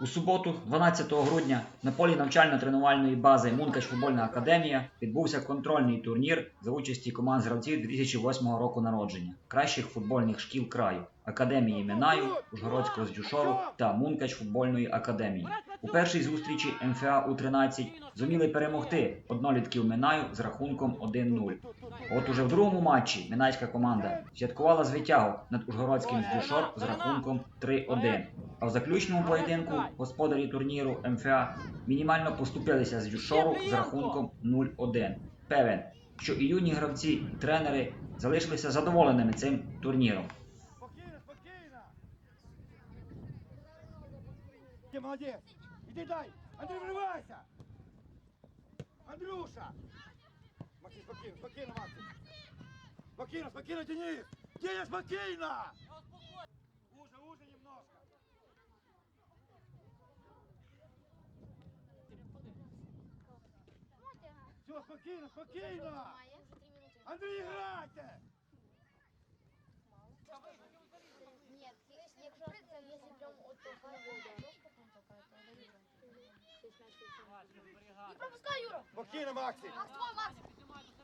У суботу, 12 грудня, на полі навчально-тренувальної бази Мункач футбольна академія відбувся контрольний турнір за участі команд з гравців 2008 року народження, кращих футбольних шкіл краю, академії Минаю, Ужгородського здюшору та Мункач футбольної академії. У першій зустрічі МФА У-13 зуміли перемогти однолітків Минаю з рахунком 1-0. От уже в другому матчі Минайська команда святкувала звитягу над Ужгородським здюшор з рахунком 3-1. А в заключному поєдинку господарі турніру МФА мінімально поступилися з Дюшору з рахунком 0-1. Певен, що і юні гравці, і тренери залишилися задоволеними цим турніром. Молодець. Дай. Андрій, вривайся. Андрюша. Спокійно, спокійно, Максим. Спокійно, спокійно, Денис. Денис, спокійно. Уже, уже немножко. Все, спокійно, спокійно. Андрій, грайте. Нет, якщо якщо прям от Не пропускай, Юра! Спокійно, Максі! Макс, твой, Макс!